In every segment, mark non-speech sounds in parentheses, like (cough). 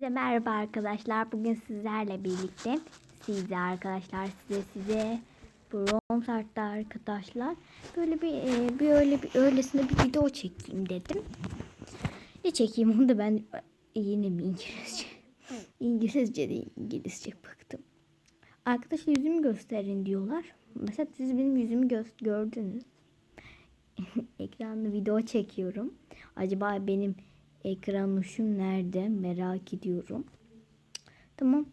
Size merhaba arkadaşlar. Bugün sizlerle birlikte size arkadaşlar size size Brom Sart'ta arkadaşlar böyle bir e, bir öyle bir öylesine bir video çekeyim dedim. Ne çekeyim onu da ben e, yine mi İngilizce? (laughs) İngilizce değil İngilizce baktım. Arkadaşlar yüzümü gösterin diyorlar. Mesela siz benim yüzümü gö- gördünüz. (laughs) Ekranda video çekiyorum. Acaba benim ekran uşum nerede merak ediyorum. Tamam.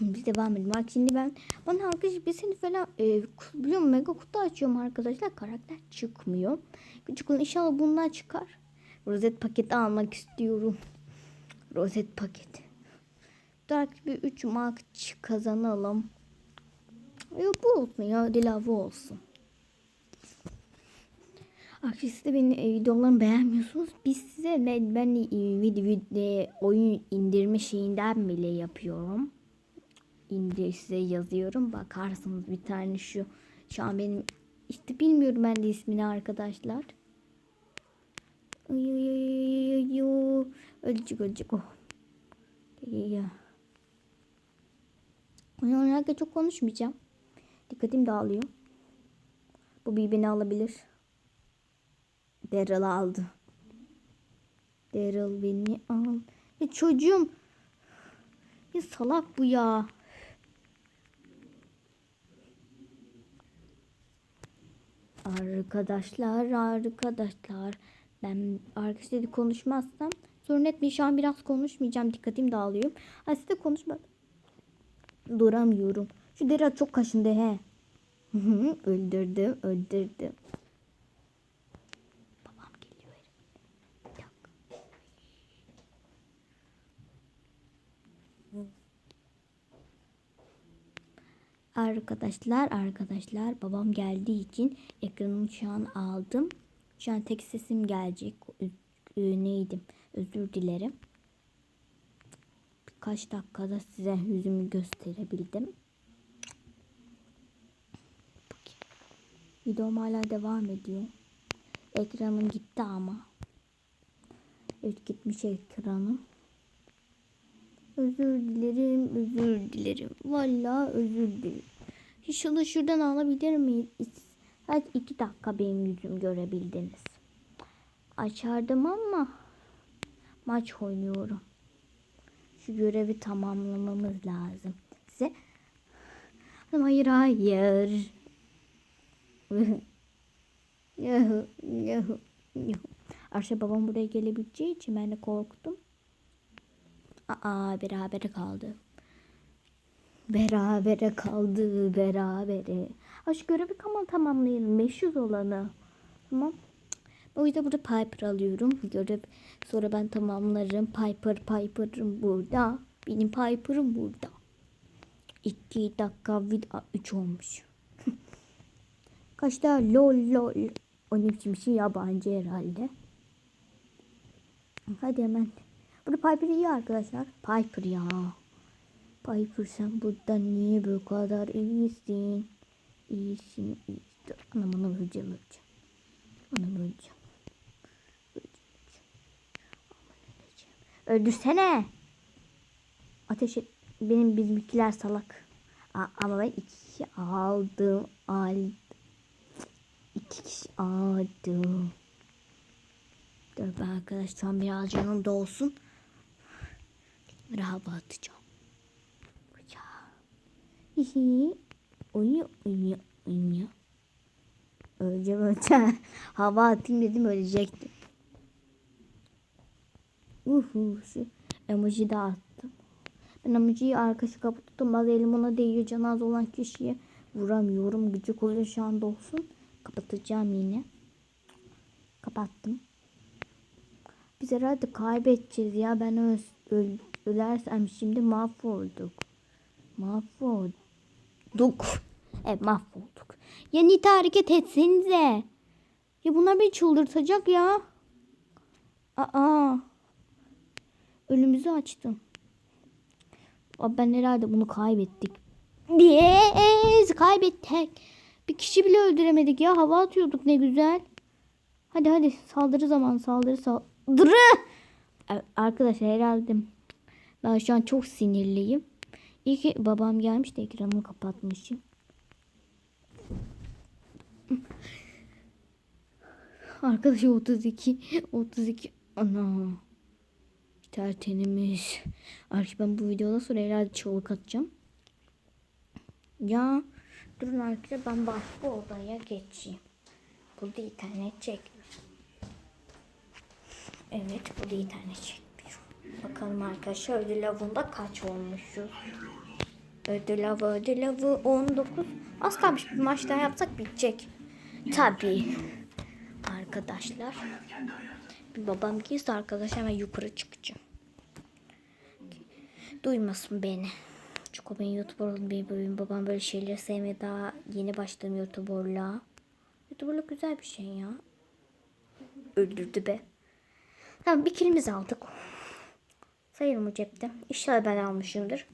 Biz devam edelim. Bak şimdi ben bana arkadaş bir seni falan e, biliyor musun? Mega kutu açıyorum arkadaşlar. Karakter çıkmıyor. Küçük inşallah bundan çıkar. Rozet paketi almak istiyorum. Rozet paketi. Dark bir 3 mark kazanalım. Yok bu olsun ya. Dilava olsun. Arkadaşlar siz de benim e, videolarımı beğenmiyorsunuz. Biz size ben, ben e, video, video, oyun indirme şeyinden bile yapıyorum. İndir size yazıyorum. Bakarsınız bir tane şu. Şu an benim işte bilmiyorum ben de ismini arkadaşlar. Ay ay ay ay ay. Ölecek ölecek o. Ya, ya. Oyun oynarken çok konuşmayacağım. Dikkatim dağılıyor. Bu bir beni alabilir. Daryl aldı. Daryl beni al. Ya çocuğum. Ya salak bu ya. Arkadaşlar, arkadaşlar. Ben arkadaşlarla konuşmazsam sorun etmeyin. Şu an biraz konuşmayacağım. Dikkatim dağılıyor. Ha siz de konuşma. Duramıyorum. Şu Daryl çok kaşındı he. (laughs) öldürdüm, öldürdüm. Babam geliyor. Bir dakika. Arkadaşlar arkadaşlar babam geldiği için ekranımı şu an aldım. Şu an tek sesim gelecek. Ö- neydim? Özür dilerim. Birkaç dakikada size yüzümü gösterebildim. Videom hala devam ediyor. Ekranım gitti ama. Evet gitmiş ekranım. Özür dilerim, özür dilerim. Vallahi özür dilerim. İnşallah şuradan alabilir miyiz? Sadece iki dakika benim yüzüm görebildiniz. Açardım ama maç oynuyorum. Şu görevi tamamlamamız lazım. Size hayır hayır. (laughs) Arşa babam buraya gelebileceği için ben de korktum. Aa berabere kaldı. Berabere kaldı berabere. Ha şu görevi tamam tamamlayalım. 500 olanı. Tamam. O yüzden burada Piper alıyorum. Görev sonra ben tamamlarım. Piper Piper'ım burada. Benim Piper'ım burada. 2 dakika video 3 olmuş. (laughs) Kaç daha lol lol. O ne biçim şey yabancı herhalde. Hadi hemen. Burada Piper iyi arkadaşlar. Piper ya. Piper sen burada niye bu kadar iyisin? İyisin, iyisin. Anam anam öleceğim öleceğim. Anam öleceğim. Öleceğim, öleceğim. Öldürsene. Ateş et. Benim bizimkiler salak. A- ama ben iki kişi aldım. Aldım. İki kişi aldım. Dur ben arkadaş şu an biraz canım dolsun. Hava atacağım. Bıçağı. Hihi. Uyu uyu uyu. Öleceğim öleceğim. (laughs) hava atayım dedim ölecektim. Uhu. Şu emoji de attım. Ben emojiyi arkası kapattım. Bazı elim ona değiyor. Can az olan kişiye vuramıyorum. Gıcık oluyor şu anda olsun. Kapatacağım yine. Kapattım. Biz herhalde kaybedeceğiz ya. Ben öl ölersem şimdi mahvolduk. Mahvolduk. Evet mahvolduk. Ya Nita hareket etsenize. Ya bunlar beni çıldırtacak ya. Aa. Önümüzü açtım. Abi ben herhalde bunu kaybettik. Yes, kaybettik. Bir kişi bile öldüremedik ya. Hava atıyorduk ne güzel. Hadi hadi saldırı zaman saldırı saldırı. Arkadaşlar herhalde Ben şu an çok sinirliyim. İyi ki babam gelmiş de ekranımı kapatmışım. Arkadaş 32 32 ana tertemiz. Arkadaş ben bu videodan sonra herhalde çığlık atacağım. Ya durun arkadaşlar ben başka odaya geçeyim. Burada internet çekmiyor. Evet burada internet çekmiyor. Bakalım arkadaşlar ödül avında kaç olmuşuz. Ödül avı ödül avı 19. Az kalmış bir maç daha yapsak bitecek. Tabii. Arkadaşlar. Bir babam giysi arkadaşlar hemen yukarı çıkacağım. Duymasın beni. Çünkü ben YouTuber oldum. Benim, benim babam böyle şeyleri sevmiyor. Daha yeni başladım YouTuber'la. YouTuber'lık güzel bir şey ya. Öldürdü be. Tamam bir kilimiz aldık. Sayalım mı cepte? İnşallah ben almışımdır.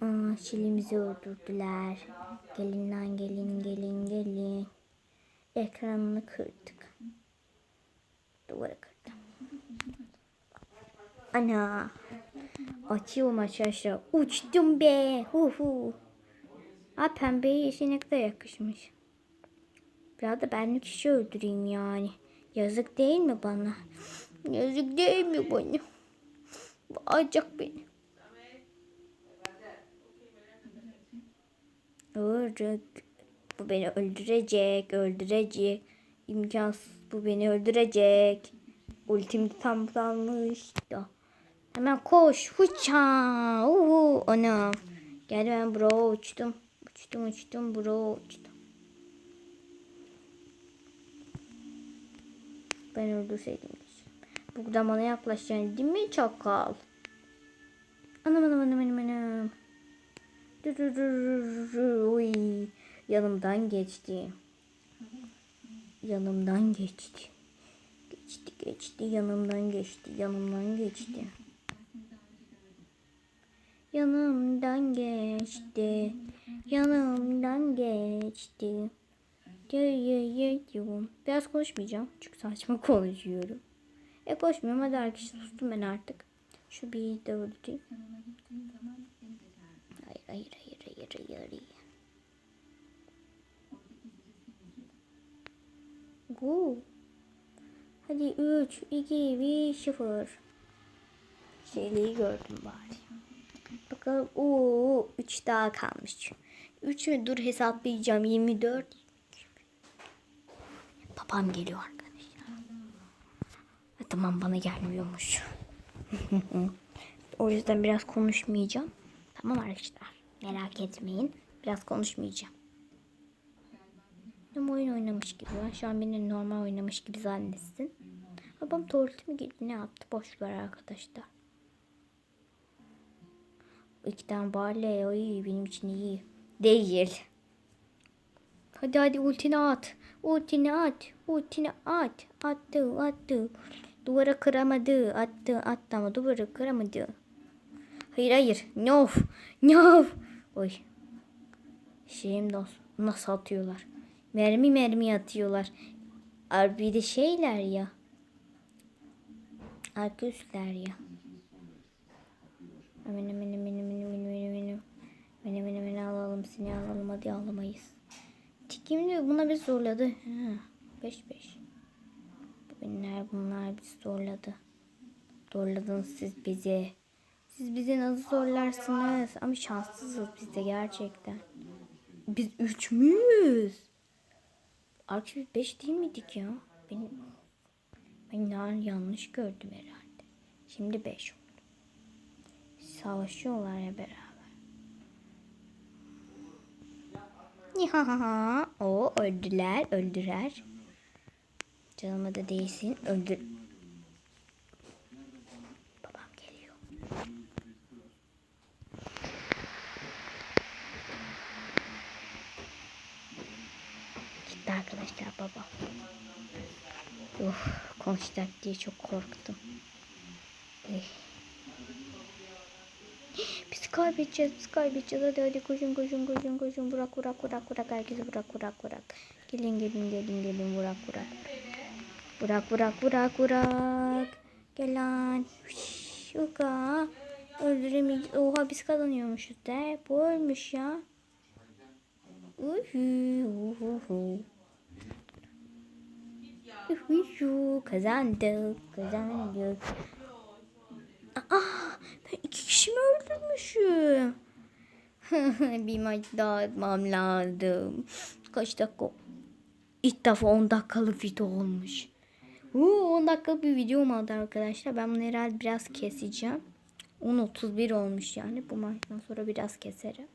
Aa, şilimizi öldürdüler. Gelin lan gelin gelin gelin. Ekranını kırdık. Duvara kırdım. Ana. Açıyorum arkadaşlar. Uçtum be. Hu hu. Ha pembe yeşillik de yakışmış. Biraz da benlik kişi öldüreyim yani. Yazık değil mi bana? Yazık değil mi bana? Acak beni. Öldük. Bu beni öldürecek, öldürecek. İmkansız bu beni öldürecek. Ultim tam kalmış da. Hemen koş. Hıça. Uhu. Ana. Geldi ben bro uçtum. Uçtum uçtum bro uçtum. Ben öldürseydim. Buradan bana yaklaşacaksın değil mi çakal? Anam anam anam anam anam. Yanımdan geçti. Yanımdan geçti. Geçti geçti yanımdan geçti. Yanımdan geçti. Yanımdan geçti. Yanımdan geçti. Biraz konuşmayacağım. Çünkü saçma (laughs) konuşuyorum. E konuşmuyorum. Hadi arkadaşlar sustum ben artık. Şu bir de öldüreyim. Hayır hayır hayır hayır hayır. hayır. Go. Hadi 3, 2, 1, 0. Şeyliği gördüm bari. Bakalım. Oo, 3 daha kalmış. 3 mü? Dur hesaplayacağım. 24. Babam geliyor arkadaşlar. Tamam bana gelmiyormuş. (laughs) o yüzden biraz konuşmayacağım. Tamam arkadaşlar. Merak etmeyin. Biraz konuşmayacağım. Ama oyun oynamış gibi. Ben şu an beni normal oynamış gibi zannetsin. Babam tuvalete mi gitti ne yaptı? Boş ver arkadaşlar. İki tane bale o iyi benim için iyi. Değil. Hadi hadi ultini at. Ultini at. Ultini at. Attı attı. Duvara kıramadı. Attı attı ama duvara kıramadı. Hayır hayır. No. No. Oy. Şeyim dost. Nasıl atıyorlar? Mermi mermi atıyorlar. Ar bir de şeyler ya. Arka üstler ya. Hemen hemen hemen hemen hemen hemen hemen hemen hemen alalım seni alalım hadi alamayız. Tikim diyor buna bir zorladı. Ha, beş beş. Bunlar bizi zorladı. Zorladınız siz bizi. Siz bizi nasıl zorlarsınız? Ama şanssızız biz de gerçekten. Biz üç müyüz? Arkadaşlar 5 değil miydik ya? Benim, ben yanlış gördüm herhalde. Şimdi 5 oldu. Savaşıyorlar ya beraber. Nihahaha. O öldüler, öldürer. Canıma da değsin, öldür. Babam geliyor. Gitti arkadaşlar baba. Uf, konuşacak diye çok korktum. Eh. Kaybedeceğiz, kaybedeceğiz. Hadi hadi koşun koşun koşun koşun. Bırak bırak bırak bırak. Herkesi bırak bırak bırak. Gelin gelin gelin gelin bırak bırak. Bırak bırak bırak bırak. Gel lan. Şuka. Öldüremeyiz. Oha biz kazanıyormuşuz de. Bu ölmüş ya. Uhu. Uhu, kazandık. Kazandık. Aa, ben iki kişi mi öldürmüşüm? (laughs) bir maç daha atmam lazım. Kaç dakika? İlk defa 10 dakikalık video olmuş. Uuu 10 dakikalık bir video mu oldu arkadaşlar? Ben bunu herhalde biraz keseceğim. 10.31 olmuş yani. Bu maçtan sonra biraz keserim.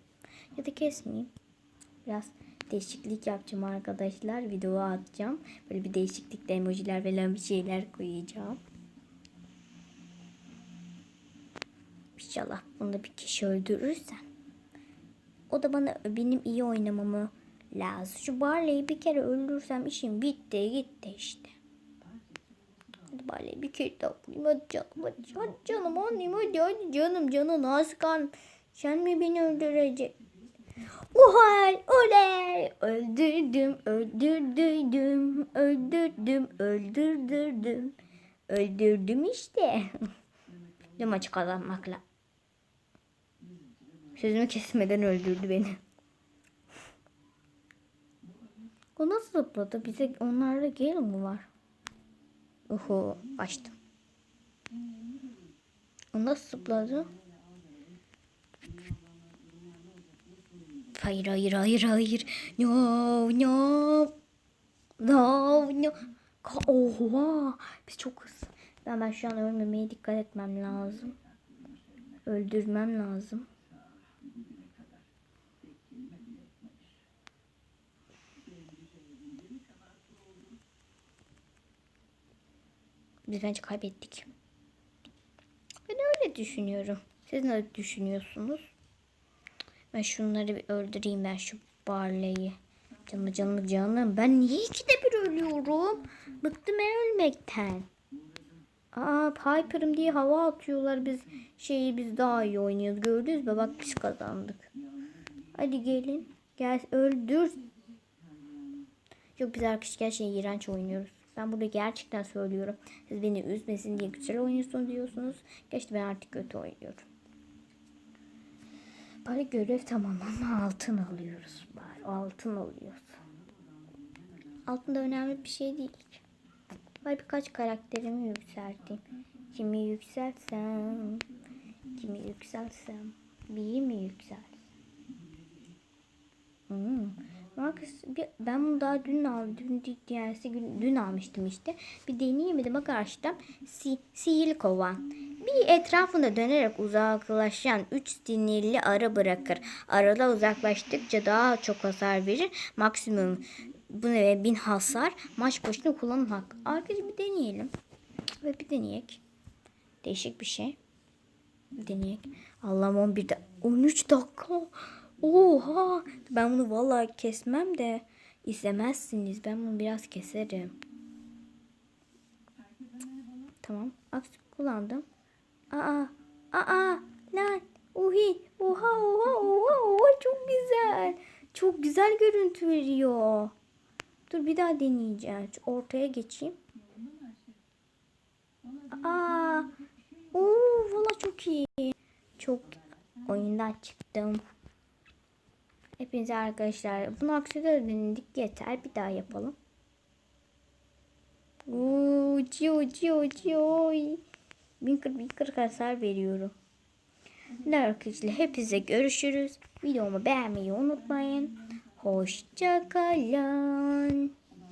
Ya da kesmeyeyim. Biraz değişiklik yapacağım arkadaşlar. Video atacağım. Böyle bir değişiklikle emojiler bir şeyler koyacağım. İnşallah bunu da bir kişi öldürürsen. O da bana benim iyi oynamamı lazım. Şu Barley'i bir kere öldürsem işim bitti gitti işte. Hadi Barley'i bir kere daha vurayım. Hadi canım hadi, hadi canım annem hadi hadi canım canım Askan. Sen mi beni öldürecek? Uhal oley öldürdüm öldürdüm öldürdüm öldürdüm öldürdüm işte. (laughs) Maçı kazanmakla. Sözümü kesmeden öldürdü beni. O nasıl zıpladı? Bize onlarda gel mi var? Oho açtım. O nasıl zıpladı? Hayır hayır hayır hayır. No no. No no. Oha. Biz çok hızlı. Ben, ben şu an ölmemeye dikkat etmem lazım. Öldürmem lazım. Biz bence kaybettik. Ben öyle düşünüyorum. Siz ne düşünüyorsunuz? Ben şunları bir öldüreyim ben şu Barley'i. Canım canım canım. Ben niye ikide bir ölüyorum? Bıktım ben ölmekten. Aa Piper'ım diye hava atıyorlar. Biz şeyi biz daha iyi oynuyoruz. Gördünüz mü? Bak biz kazandık. Hadi gelin. Gel öldür. Yok biz arkadaşlar şey iğrenç oynuyoruz. Ben burada gerçekten söylüyorum. Siz beni üzmesin diye güzel oynuyorsun diyorsunuz. Geçti ben artık kötü oynuyorum. Bari görev tamamlanma (laughs) altın alıyoruz. Bari altın alıyoruz. Altın da önemli bir şey değil. Bari birkaç karakterimi yükselteyim. Kimi yükseltsem? Kimi yükseltsem? Biri mi yükseltsem? Bir, ben bunu daha dün aldım. Dün, diğersi gün, dün almıştım işte. Bir deneyeyim dedim. Bak açtım. Si, sihirli kovan. Bir etrafında dönerek uzaklaşan 3 sinirli arı bırakır. Arılar uzaklaştıkça daha çok hasar verir. Maksimum bu ne bin hasar. Maç başına kullanım hakkı. Arkadaşlar bir deneyelim. Ve bir deneyek. Değişik bir şey. Bir deneyek. Allah'ım 11'de 13 dakika. Oha! Ben bunu vallahi kesmem de izlemezsiniz. Ben bunu biraz keserim. Tamam. Aksi kullandım. Aa! Aa! Lan! Uhi! Oha! Oha! Oha! Oha! Çok güzel. Çok güzel görüntü veriyor. Dur bir daha deneyeceğim. Ortaya geçeyim. Aa! Oo! Valla çok iyi. Çok oyundan çıktım. Hepinize arkadaşlar. Bunu aksiyonda denedik yeter. Bir daha yapalım. Oo, uçuyor uçuyor uçuyor. Bin kırk bin kırk hasar veriyorum. Arkadaşlar hepinize görüşürüz. Videomu beğenmeyi unutmayın. Hoşçakalın.